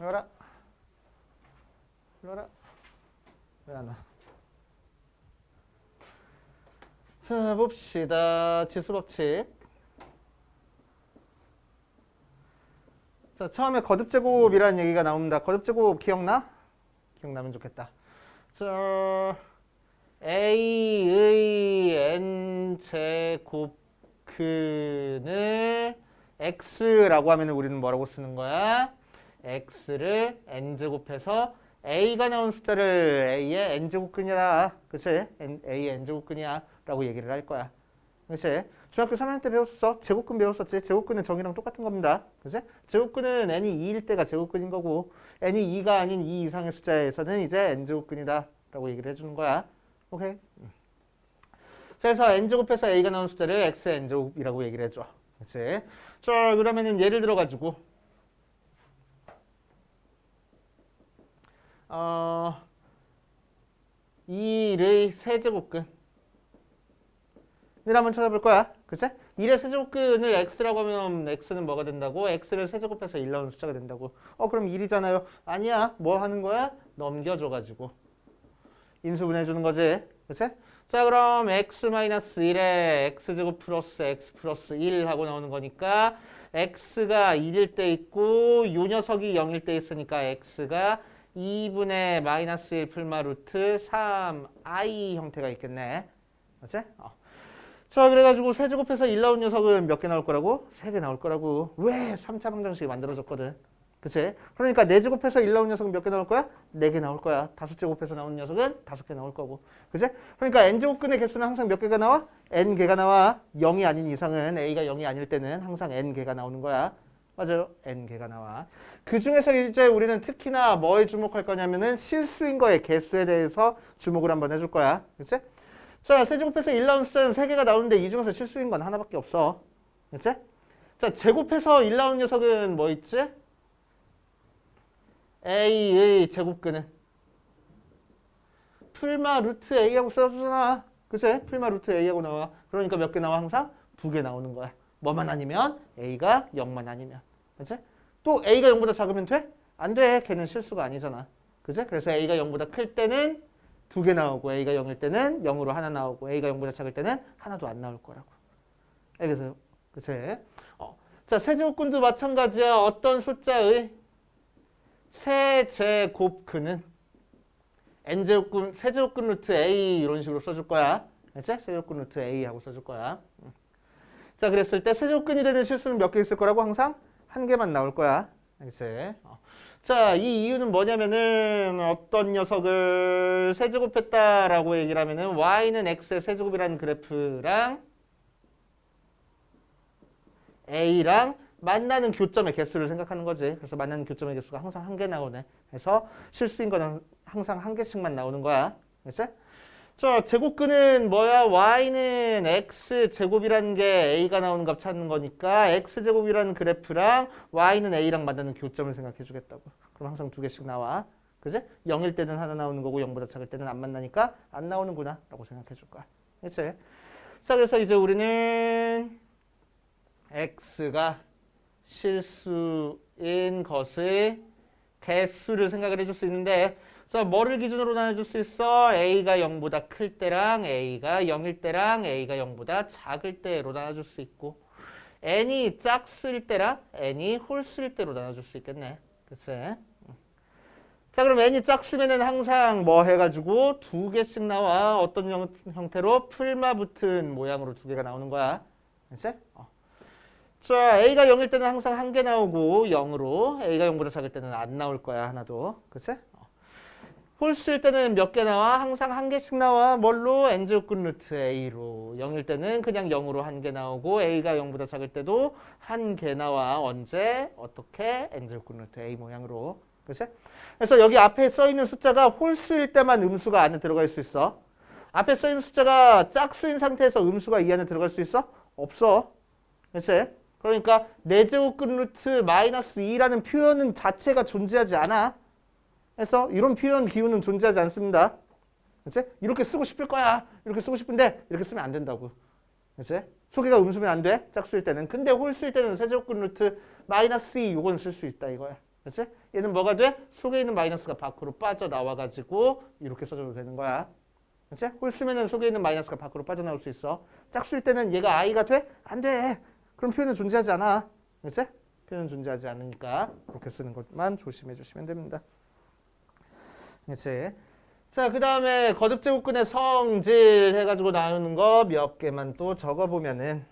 와라. 와라. 왜 안 와? 자, 봅시다. 지수 법칙. 자, 처음에 거듭 제곱이라는 얘기가 나옵니다. 거듭 제곱 기억나? 기억나면 좋겠다. 자, a의 n 제곱 근을 x라고 하면 우리는 뭐라고 쓰는 거야? X를 n 제곱해서 a가 나온 숫자를 a의 n 제곱근이다. 그치? N, a의 n 제곱근이야. 라고 얘기를 할 거야. 그치? 중학교 3학년 때 배웠어. 제곱근 배웠었지. 제곱근은 정이랑 똑같은 겁니다. 그치? 제곱근은 n이 2일 때가 제곱근인 거고 n이 2가 아닌 2 이상의 숫자에서는 이제 n 제곱근이다. 라고 얘기를 해주는 거야. 오케이? 음. 그래서 n 제곱해서 a가 나온 숫자를 x n 제곱이라고 얘기를 해줘. 그치? 자, 그러면은 예를 들어 가지고 어 2의 세제곱근 을 한번 찾아볼 거야. 그치? 1의 세제곱근을 x라고 하면 x는 뭐가 된다고? x를 세제곱해서 1 나오는 숫자가 된다고. 어 그럼 1이잖아요. 아니야. 뭐 하는 거야? 넘겨줘가지고. 인수분해 주는 거지. 그치? 자 그럼 x-1에 x제곱 플러스 x 플러스 1 하고 나오는 거니까 x가 1일 때 있고 요 녀석이 0일 때 있으니까 x가 2분의 마이너스 1 풀마 루트 3i 형태가 있겠네. 맞지? 어. 자 그래가지고 세제곱해서 1 나온 녀석은 몇 개 나올 거라고? 3개 나올 거라고. 왜? 3차 방정식이 만들어졌거든. 그치? 그러니까 4제곱해서 1 나온 녀석은 몇 개 나올 거야? 4개 나올 거야. 5제곱해서 나온 녀석은 5개 나올 거고. 그치? 그러니까 n제곱근의 개수는 항상 몇 개가 나와? n개가 나와. 0이 아닌 이상은 a가 0이 아닐 때는 항상 n개가 나오는 거야. 맞아요. n개가 나와. 그 중에서 이제 우리는 특히나 뭐에 주목할 거냐면은 실수인 거의 개수에 대해서 주목을 한번 해줄 거야. 그치? 자, 세제곱해서 1 나온 숫자는 3개가 나오는데 이 중에서 실수인 건 하나밖에 없어. 그치? 자, 제곱해서 1 나온 녀석은 뭐 있지? a의 제곱근은 풀마 루트 a하고 써주잖아. 그치? 풀마 루트 a하고 나와. 그러니까 몇 개 나와 항상? 두 개 나오는 거야. 뭐만 아니면 a가 0만 아니면. 그치? 또 a가 0보다 작으면 돼? 안 돼. 걔는 실수가 아니잖아. 그치? 그래서 a가 0보다 클 때는 두 개 나오고 a가 0일 때는 0으로 하나 나오고 a가 0보다 작을 때는 하나도 안 나올 거라고. 알겠어요? 그치? 어. 자, 세제곱근도 마찬가지야. 어떤 숫자의 세제곱근은 n제곱근, 세제곱근 루트 a 이런 식으로 써줄 거야. 알지? 세제곱근 루트 a 하고 써줄 거야. 음. 자, 그랬을 때 세제곱근이 되는 실수는 몇 개 있을 거라고 항상 한 개만 나올 거야. 알겠지? 어. 자, 이 이유는 뭐냐면은 어떤 녀석을 세제곱했다라고 얘기를 하면은 y는 x의 세제곱이라는 그래프랑 a랑 만나는 교점의 개수를 생각하는 거지. 그래서 만나는 교점의 개수가 항상 한 개 나오네. 그래서 실수인 거는 항상 한 개씩만 나오는 거야. 그치? 자, 제곱근은 뭐야? y는 x 제곱이라는 게 a가 나오는 값 찾는 거니까 x 제곱이라는 그래프랑 y는 a랑 만나는 교점을 생각해 주겠다고. 그럼 항상 두 개씩 나와. 그지? 0일 때는 하나 나오는 거고 0보다 작을 때는 안 만나니까 안 나오는구나 라고 생각해 줄 거야. 그치? 자, 그래서 이제 우리는 x가 실수인 것의 개수를 생각을 해줄 수 있는데 자 뭐를 기준으로 나눠줄 수 있어? a가 0보다 클 때랑 a가 0일 때랑 a가 0보다 작을 때로 나눠줄 수 있고 n이 짝수일 때랑 n이 홀수일 때로 나눠줄 수 있겠네 그치? 자 그럼 n이 짝수면은 항상 뭐 해가지고 두 개씩 나와 어떤 형, 형태로 풀마 붙은 모양으로 두 개가 나오는 거야 그치? 어. 자, A가 0일 때는 항상 한 개 나오고 0으로 A가 0보다 작을 때는 안 나올 거야 하나도 그치? 어. 홀수일 때는 몇 개 나와? 항상 한 개씩 나와 뭘로? n제곱근 루트 A로 0일 때는 그냥 0으로 한 개 나오고 A가 0보다 작을 때도 한 개 나와 언제? 어떻게? n제곱근 루트 A 모양으로 그치? 그래서 여기 앞에 써 있는 숫자가 홀수일 때만 음수가 안에 들어갈 수 있어 앞에 써 있는 숫자가 짝수인 상태에서 음수가 이 안에 들어갈 수 있어? 없어 그치? 그러니까 내제곱근 루트 마이너스 2라는 표현은 자체가 존재하지 않아. 그래서 이런 표현 기호는 존재하지 않습니다. 그치? 이렇게 쓰고 싶을 거야. 이렇게 쓰고 싶은데 이렇게 쓰면 안 된다고. 그치? 소개가 음수면 안 돼. 짝수일 때는. 근데 홀수일 때는 세제곱근 루트 마이너스 2 요건 쓸 수 있다 이거야. 그렇지? 얘는 뭐가 돼? 속에 있는 마이너스가 밖으로 빠져나와가지고 이렇게 써줘도 되는 거야. 그렇지? 홀수면은 속에 있는 마이너스가 밖으로 빠져나올 수 있어. 짝수일 때는 얘가 i가 돼? 안 돼. 그럼 표현은 존재하지 않아. 그렇지? 표현은 존재하지 않으니까 그렇게 쓰는 것만 조심해 주시면 됩니다. 그렇지? 자, 그 다음에 거듭제곱근의 성질 해가지고 나오는 거 몇 개만 또 적어보면은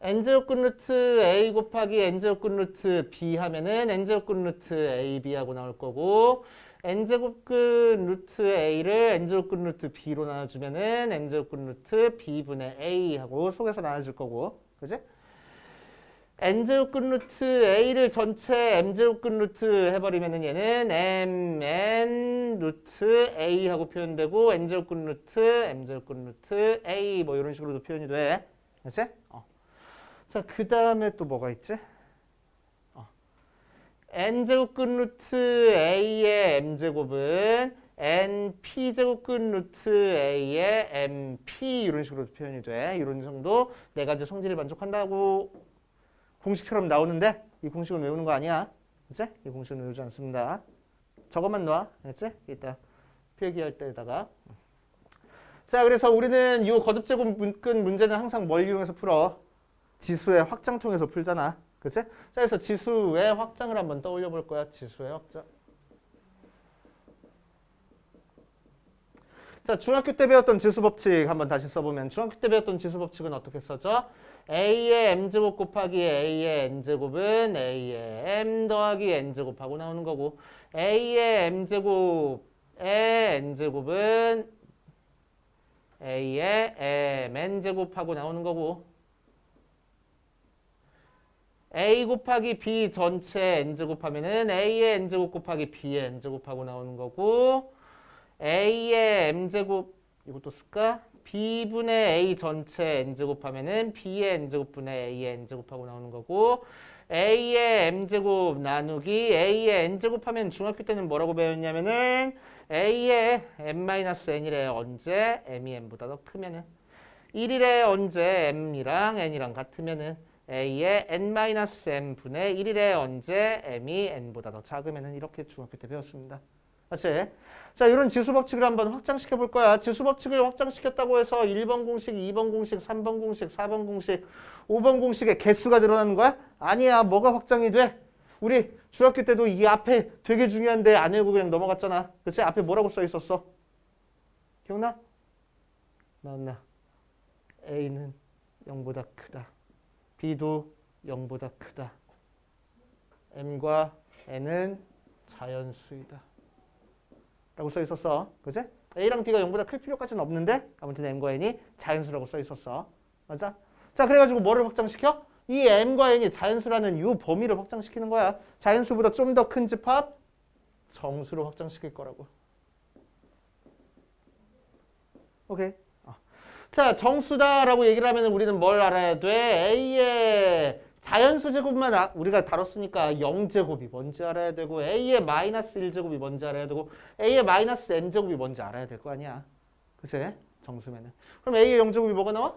n제곱근 루트 a 곱하기 n제곱근 루트 b 하면은 n제곱근 루트 ab하고 나올 거고 n제곱근 루트 a를 n제곱근 루트 b로 나눠주면은 n제곱근 루트 b분의 a하고 속에서 나눠줄 거고 그지? N제곱근 루트 a를 전체 m제곱근 루트 해버리면은 얘는 mn 루트 a하고 표현되고 n제곱근 루트 m제곱근 루트 a 뭐 이런 식으로도 표현이 돼. 그치? 어. 자, 그 다음에 또 뭐가 있지? 어. n제곱근 루트 a의 m제곱은 np제곱근 루트 a의 mp 이런 식으로 표현이 돼. 이런 정도 네 가지 성질을 만족한다고 공식처럼 나오는데 이 공식은 외우는 거 아니야. 그치? 이 공식은 외우지 않습니다. 저것만 놔. 그치? 이따 필기할 때다가. 자, 그래서 우리는 이 거듭제곱 문근 문제는 항상 뭘 이용해서 풀어? 지수의 확장 통해서 풀잖아. 그치? 자, 그래서 지수의 확장을 한번 떠올려 볼 거야. 지수의 확장. 자, 중학교 때 배웠던 지수 법칙 한번 다시 써보면 중학교 때 배웠던 지수 법칙은 어떻게 써져? A의 m제곱 곱하기 a의 n제곱은 a의 m 더하기 n제곱하고 나오는 거고 a의 m제곱의 n제곱은 a의 mn제곱하고 나오는 거고 a 곱하기 b 전체 n제곱 하면은 a의 n제곱 곱하기 b의 n제곱하고 나오는 거고 a의 m제곱 이것도 쓸까? B분의 a 전체 n제곱 하면은 b의 n제곱분의 a의 n제곱하고 나오는 거고 a의 m제곱 나누기 a의 n제곱 하면 중학교 때는 뭐라고 배웠냐면은 a의 m-n이래. 언제? M이 n보다 더 크면은. 1일에 언제? M이랑 n이랑 같으면은 a의 n-m분의 1일에 언제? M이 n보다 더 작으면은 이렇게 중학교 때 배웠습니다. 맞지? 자, 이런 지수 법칙을 한번 확장시켜 볼 거야. 지수 법칙을 확장시켰다고 해서 1번 공식, 2번 공식, 3번 공식, 4번 공식, 5번 공식의 개수가 늘어나는 거야? 아니야. 뭐가 확장이 돼? 우리 중학교 때도 이 앞에 되게 중요한데 안 읽고 그냥 넘어갔잖아. 그치? 앞에 뭐라고 써 있었어? 기억나? 나왔나? A는 0보다 크다. B도 0보다 크다. M과 N은 자연수이다. 라고 써 있었어. 그지? A랑 B가 0보다 클 필요까지는 없는데 아무튼 M과 N이 자연수라고 써 있었어. 맞아? 자, 그래가지고 뭐를 확장시켜? 이 M과 N이 자연수라는 이 범위를 확장시키는 거야. 자연수보다 좀 더 큰 집합 정수로 확장시킬 거라고. 오케이. 어. 자, 정수다라고 얘기를 하면 우리는 뭘 알아야 돼? A의 자연수 제곱만 아- 우리가 다뤘으니까 0제곱이 뭔지 알아야 되고 A의 마이너스 1제곱이 뭔지 알아야 되고 A의 마이너스 N제곱이 뭔지 알아야 될 거 아니야. 그치? 정수면은. 그럼 A의 0제곱이 뭐가 나와?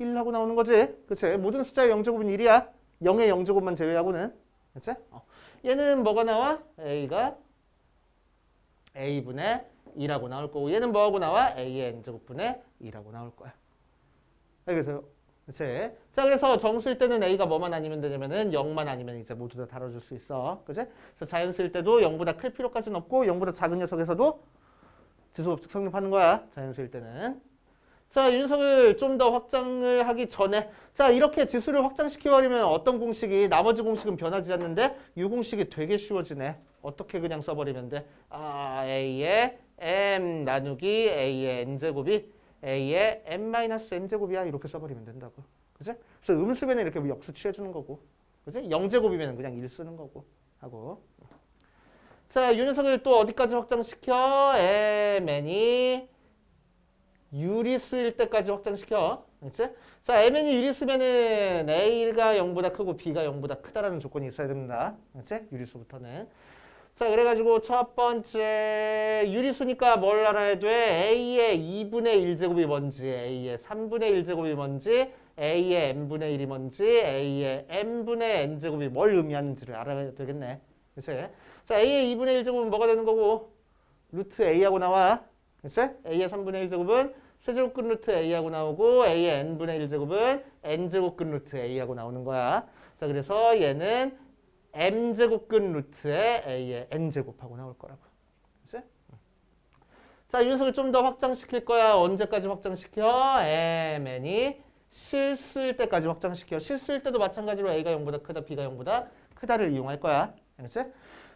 1하고 나오는 거지. 그치? 모든 숫자의 0제곱은 1이야. 0의 0제곱만 제외하고는. 그치? 어. 얘는 뭐가 나와? A가 A분의 2라고 나올 거고 얘는 뭐하고 나와? A의 N제곱분의 2라고 나올 거야. 알겠어요? 그치? 자, 그래서 정수일 때는 A가 뭐만 아니면 되냐면은 0만 아니면 이제 모두 다 다뤄줄 수 있어. 그치? 그래서 자연수일 때도 0보다 클 필요까지는 없고 0보다 작은 녀석에서도 지수법칙 성립하는 거야. 자연수일 때는. 자, 윤석을 좀 더 확장을 하기 전에 자, 이렇게 지수를 확장시켜버리면 어떤 공식이 나머지 공식은 변하지 않는데 이 공식이 되게 쉬워지네. 어떻게 그냥 써버리면 돼? 아, A의 M 나누기 A의 N제곱이 A의 M-N제곱이야. 이렇게 써버리면 된다고. 그치? 그래서 음수변에 이렇게 역수 취해주는 거고. 그치? 0제곱이면 그냥 1 쓰는 거고. 하고. 자, 이 녀석을 또 어디까지 확장시켜? MN이 유리수일 때까지 확장시켜. 그치? 자, MN이 유리수면은 A가 0보다 크고 B가 0보다 크다라는 조건이 있어야 됩니다. 그치? 유리수부터는. 자, 그래가지고 첫 번째 유리수니까 뭘 알아야 돼? A의 2분의 1제곱이 뭔지, A의 3분의 1제곱이 뭔지, A의 n분의 1이 뭔지, A의 n분의 n제곱이 뭘 의미하는지를 알아야 되겠네. 그치? 자, A의 2분의 1제곱은 뭐가 되는 거고? 루트 A하고 나와. 그치? A의 3분의 1제곱은 세제곱근 루트 A하고 나오고 A의 n분의 1제곱은 n제곱근 루트 A하고 나오는 거야. 자, 그래서 얘는 m제곱 근 루트에 a의 n제곱하고 나올 거라고. 그치? 자, 이 녀석을 좀 더 확장시킬 거야. 언제까지 확장시켜? mn이 실수일 때까지 확장시켜. 실수일 때도 마찬가지로 a가 0보다 크다, b가 0보다 크다를 이용할 거야. 알겠지?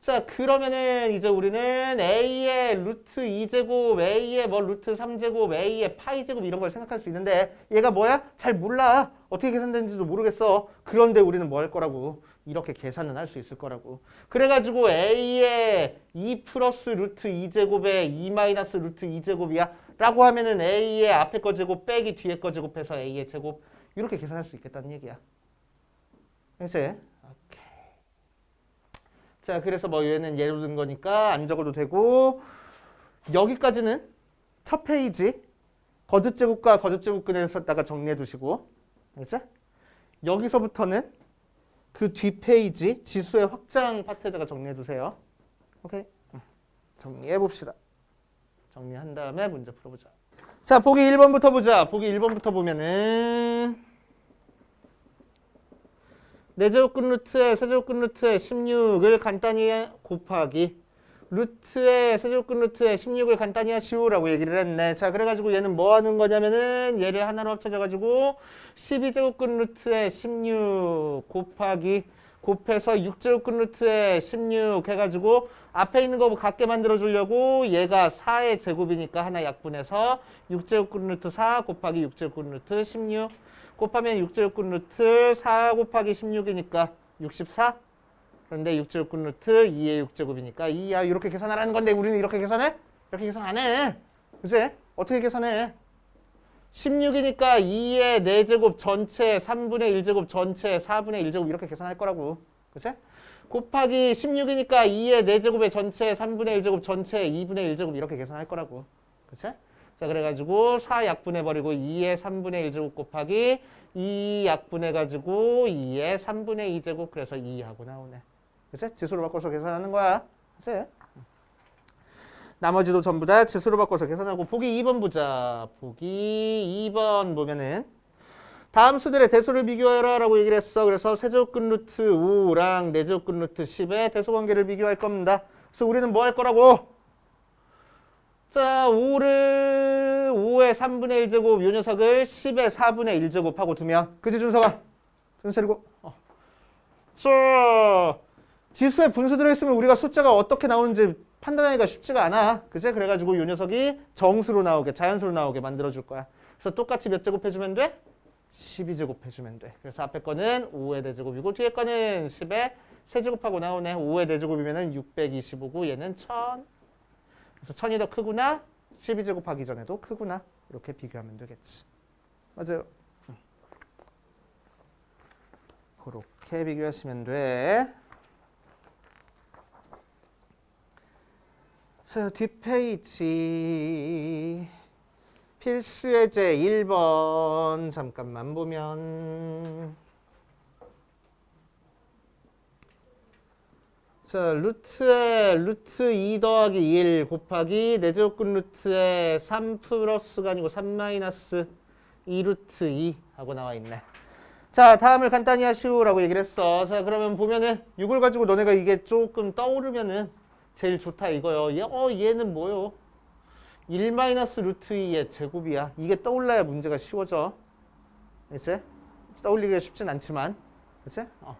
자, 그러면은 이제 우리는 a의 루트 2제곱, a의 뭐 루트 3제곱, a의 파이 제곱 이런 걸 생각할 수 있는데 얘가 뭐야? 잘 몰라. 어떻게 계산되는지도 모르겠어. 그런데 우리는 뭐 할 거라고? 이렇게 계산은 할 수 있을 거라고. 그래가지고 a의 2 플러스 루트 2제곱에 2 마이너스 루트 2제곱이야. 라고 하면은 a의 앞에 거 제곱 빼기 뒤에 거 제곱해서 a의 제곱 이렇게 계산할 수 있겠다는 얘기야. 그치? 오케이. 자, 그래서 뭐 얘는 예로 든 거니까 안 적어도 되고 여기까지는 첫 페이지 거듭 제곱과 거듭 제곱근에서다가 정리해 두시고 알겠지? 여기서부터는 그 뒷페이지 지수의 확장 파트에다가 정리해 두세요. 오케이. 정리해 봅시다. 정리한 다음에 문제 풀어보자. 자, 보기 1번부터 보자. 보기 1번부터 보면은 네제곱근 루트에 세제곱근 루트에 16을 간단히 곱하기 루트에 세제곱근 루트에 16을 간단히 하시오라고 얘기를 했네. 자, 그래가지고 얘는 뭐 하는 거냐면은 얘를 하나로 합쳐져가지고 12제곱근 루트에 16 곱하기 곱해서 6제곱근 루트에 16 해가지고 앞에 있는 거 같게 만들어 주려고 얘가 4의 제곱이니까 하나 약분해서 6제곱근 루트 4 곱하기 6제곱근 루트 16 곱하면 6제곱근 루트 4 곱하기 16이니까 64 그런데 6제곱근 루트 2의 6제곱이니까 2야 이렇게 계산하라는 건데 우리는 이렇게 계산해? 이렇게 계산 안 해. 그치? 어떻게 계산해? 16이니까 2의 4제곱 전체 3분의 1제곱 전체 4분의 1제곱 이렇게 계산할 거라고. 그치? 곱하기 16이니까 2의 4제곱의 전체 3분의 1제곱 전체 2분의 1제곱 이렇게 계산할 거라고. 그치? 자 그래가지고 4 약분해버리고 2의 3분의 1제곱 곱하기 2 약분해가지고 2의 3분의 2제곱 그래서 2하고 나오네. 그치? 지수로 바꿔서 계산하는 거야. 그치? 나머지도 전부 다 지수로 바꿔서 계산하고 보기 2번 보자. 보기 2번 보면은 다음 수들의 대수를 비교해라 라고 얘기를 했어. 그래서 세제곱근 루트 5랑 네제곱근 루트 10의 대수관계를 비교할 겁니다. 그래서 우리는 뭐 할 거라고? 자, 5를 5의 3분의 1제곱 요 녀석을 10의 4분의 1제곱 하고 두면 그지 준서가? 준서리고 어. 자, 지수의 분수 들어있으면 우리가 숫자가 어떻게 나오는지 판단하기가 쉽지가 않아. 그지? 그래가지고 요 녀석이 정수로 나오게, 자연수로 나오게 만들어줄 거야. 그래서 똑같이 몇 제곱 해주면 돼? 12제곱 해주면 돼. 그래서 앞에 거는 5의 대제곱이고 뒤에 거는 10의 세제곱하고 나오네. 5의 대제곱이면은 625고 얘는 1000. 그래서 1000이 더 크구나. 12제곱 하기 전에도 크구나. 이렇게 비교하면 되겠지. 맞아요. 응. 그렇게 비교하시면 돼. 자, 뒷페이지. 필수 예제 1번 잠깐만 보면 자, 루트에 루트 2 더하기 1 곱하기 네제곱근 루트에 3 플러스가 아니고 3 마이너스 2 루트 2 하고 나와 있네. 자, 다음을 간단히 하시오라고 얘기를 했어. 자, 그러면 보면은 6을 가지고 너네가 이게 조금 떠오르면은 제일 좋다 이거요. 얘, 어, 얘는 뭐요? 1 마이너스 루트 2의 제곱이야. 이게 떠올라야 문제가 쉬워져. 그치? 떠올리기가 쉽진 않지만. 그치? 어.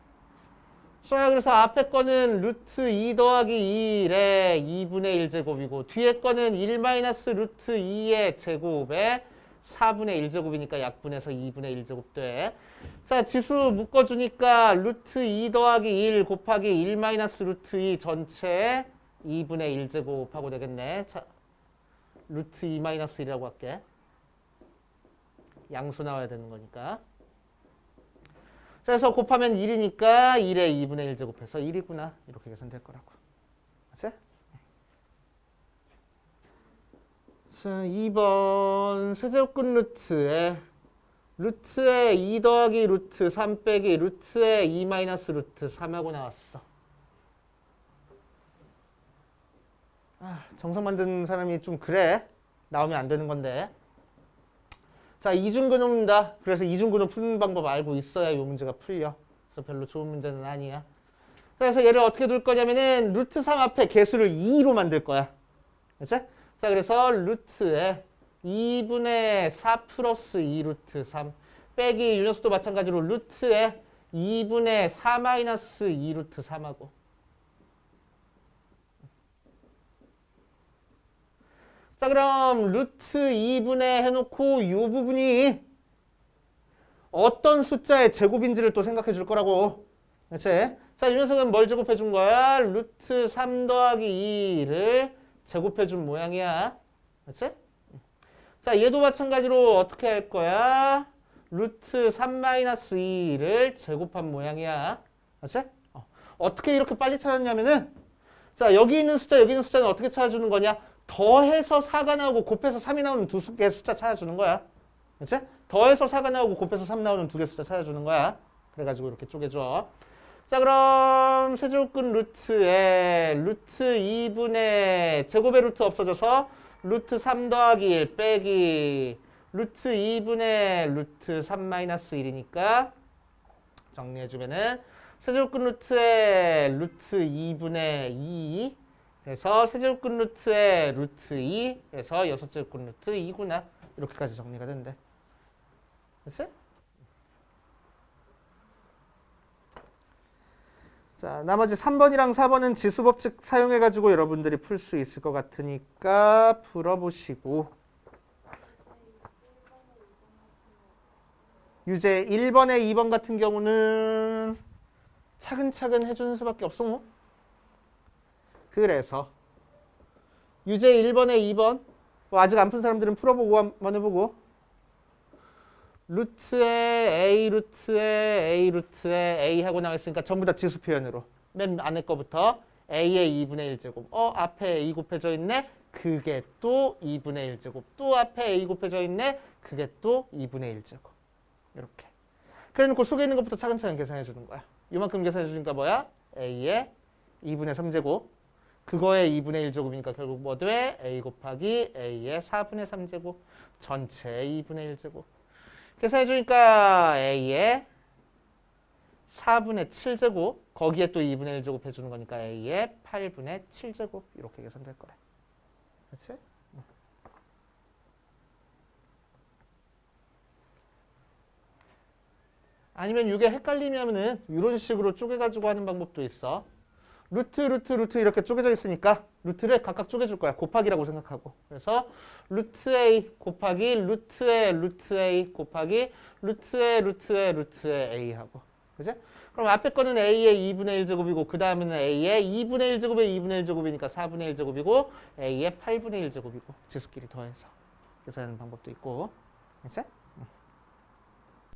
자, 그래서 앞에 거는 루트 2 더하기 2의 2분의 1 제곱이고 뒤에 거는 1 마이너스 루트 2의 제곱에 4분의 1 제곱이니까 약분해서 2분의 1 제곱 돼. 자, 지수 묶어주니까 루트 2 더하기 1 곱하기 1 마이너스 루트 2 전체 2분의 1 제곱하고 되겠네. 자, 루트 2 마이너스 1이라고 할게. 양수 나와야 되는 거니까. 자, 그래서 곱하면 1이니까 1에 2분의 1 제곱해서 1이구나. 이렇게 계산될 거라고. 그치? 자, 2번 세제곱근 루트에 루트에 2 더하기 루트 3 빼기 루트에 2 마이너스 루트 3하고 나왔어. 아, 정석 만든 사람이 좀 그래. 나오면 안 되는 건데. 자, 이중근호입니다. 그래서 이중근호 푸는 방법 알고 있어야 이 문제가 풀려. 그래서 별로 좋은 문제는 아니야. 그래서 얘를 어떻게 둘 거냐면은 루트 3 앞에 개수를 2로 만들 거야. 그치? 자, 그래서 루트에 2분의 4 플러스 2 루트 3 빼기 유연수도 마찬가지로 루트에 2분의 4 마이너스 2 루트 3하고 자 그럼 루트 2분의 해놓고 이 부분이 어떤 숫자의 제곱인지를 또 생각해 줄 거라고 그치? 자, 이 녀석은 뭘 제곱해 준 거야? 루트 3 더하기 2를 제곱해 준 모양이야. 그치? 자, 얘도 마찬가지로 어떻게 할 거야? 루트 3 마이너스 2를 제곱한 모양이야. 그치? 어. 어떻게 이렇게 빨리 찾았냐면은 자, 여기 있는 숫자, 여기 있는 숫자는 어떻게 찾아주는 거냐? 더해서 4가 나오고 곱해서 3이 나오는 두 개의 숫자 찾아주는 거야. 그치? 더해서 4가 나오고 곱해서 3 나오는 두 개의 숫자 찾아주는 거야. 그래가지고 이렇게 쪼개줘. 자 그럼 세제곱근 루트에 루트 2분의 제곱의 루트 없어져서 루트 3 더하기 1 빼기 루트 2분의 루트 3 마이너스 1이니까 정리해주면은 세제곱근 루트에 루트 2분의 2 그래서 세제곱근 루트에 루트 2 그래서 여섯제곱근 루트 2구나 이렇게까지 정리가 된대 그치? 자, 나머지 3번이랑 4번은 지수법칙 사용해가지고 여러분들이 풀 수 있을 것 같으니까 풀어보시고 유제 1번에 2번 같은 경우는 차근차근 해주는 수밖에 없어 뭐. 그래서 유제 1번에 2번 뭐 아직 안 푼 사람들은 풀어보고 한번 해보고. 루트에 A 루트에 A 루트에 A 하고 나와 있으니까 전부 다 지수 표현으로. 맨 안에 거부터 A의 2분의 1제곱. 어 앞에 A 곱해져 있네. 그게 또 2분의 1제곱. 또 앞에 A 곱해져 있네. 그게 또 2분의 1제곱. 이렇게. 그래 놓고 속에 있는 것부터 차근차근 계산해 주는 거야. 이만큼 계산해 주니까 뭐야? A의 2분의 3제곱 그거의 2분의 1제곱이니까 결국 뭐 돼? A 곱하기 A의 4분의 3제곱 전체의 2분의 1제곱 계산해 주니까 A의 4분의 7제곱 거기에 또 2분의 1제곱 해주는 거니까 A의 8분의 7제곱 이렇게 계산될 거래. 그렇지? 아니면 이게 헷갈리면은 이런 식으로 쪼개가지고 하는 방법도 있어. 루트 루트 루트 이렇게 쪼개져 있으니까 루트를 각각 쪼개줄 거야. 곱하기라고 생각하고. 그래서 루트 A 곱하기 루트의 루트 A 곱하기 루트의 루트의 루트의 A 하고. 그지? 그럼 앞에 거는 A의 2분의 1제곱이고 그 다음에는 A의 2분의 1제곱의 2분의 1제곱이니까 4분의 1제곱이고 A의 8분의 1제곱이고 지수끼리 더해서 계산하는 방법도 있고. 그치?